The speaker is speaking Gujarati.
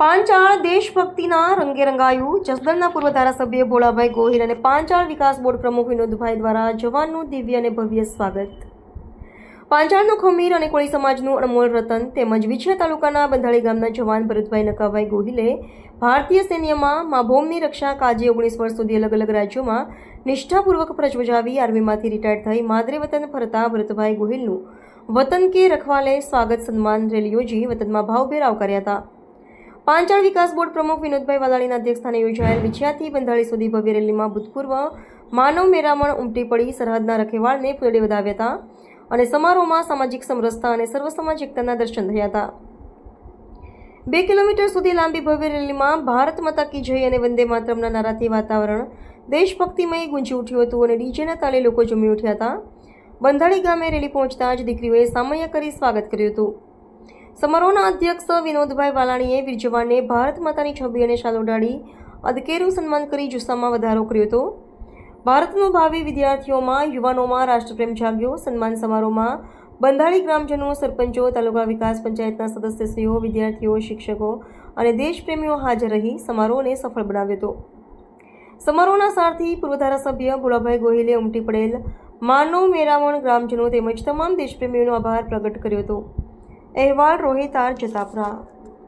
પાંચાળ દેશભક્તિના રંગે રંગાયું જસદણના પૂર્વ ધારાસભ્ય ભોળાભાઈ ગોહિલ અને પાંચાળ વિકાસ બોર્ડ પ્રમુખ વિનોદભાઈ દ્વારા જવાનનું દિવ્ય અને ભવ્ય સ્વાગત. પાંચાળનો ખમીર અને કોળી સમાજનું અણમોલ રતન તેમજ વિછિયા તાલુકાના બંધાળી ગામના જવાન ભરતભાઈ નકાભાઈ ગોહિલે ભારતીય સૈન્યમાં મા ભૌમની રક્ષા કાજે ઓગણીસ વર્ષ સુધી અલગ અલગ રાજ્યોમાં નિષ્ઠાપૂર્વક ફરજ આર્મીમાંથી રિટાયર્ડ થઈ માદરે વતન ફરતા ભરતભાઈ ગોહિલનું વતન કે રખવાલે સ્વાગત સન્માન રેલી યોજી વતનમાં ભાવભેર આવકાર્યા હતા. પાંચાળ વિકાસ બોર્ડ પ્રમુખ વિનોદભાઈ વાલાણીના અધ્યક્ષસ્થાને યોજાયેલ વિછિયાથી બંધાળી સુધી ભવ્ય રેલીમાં ભૂતપૂર્વ માનવ મેરામણ ઉમટી પડી સરહદના રખેવાળને ફૂલડે વધાવ્યા હતા અને સમારોહમાં સામાજિક સમરસતા અને સર્વ સમાજ એકતાના દર્શન થયા હતા. બે કિલોમીટર સુધી લાંબી ભવ્ય રેલીમાં ભારત માતા કી જય અને વંદે માતરમના નારાથી વાતાવરણ દેશભક્તિમય ગુંજી ઉઠ્યું હતું અને ડીજેના તાલે લોકો જમી ઉઠ્યા હતા. બંધાળી ગામે રેલી પહોંચતા જ દીકરીઓએ સામૈયા કરી સ્વાગત કર્યું હતું. સમારોહના અધ્યક્ષ વિનોદભાઈ વાલાણીએ વીર જવાનને ભારત માતાની છબી અને શાલ ઉડાડી અદકેરું સન્માન કરી જુસ્સામાં વધારો કર્યો હતો. ભારતનો ભાવિ વિદ્યાર્થીઓમાં, યુવાનોમાં રાષ્ટ્રપ્રેમ જાગ્યો. સન્માન સમારોહમાં બંધાળી ગ્રામજનો, સરપંચો, તાલુકા વિકાસ પંચાયતના સદસ્યશ્રીઓ, વિદ્યાર્થીઓ, શિક્ષકો અને દેશપ્રેમીઓ હાજર રહી સમારોહને સફળ બનાવ્યો હતો. સમારોહના સારથી પૂર્વ ધારાસભ્ય ભોળાભાઈ ગોહિલે ઉમટી પડેલ માનવ મેરામણ ગ્રામજનો તેમજ તમામ દેશપ્રેમીઓનો આભાર પ્રગટ કર્યો હતો. અહેવાલ રોહિત આર જતાપરા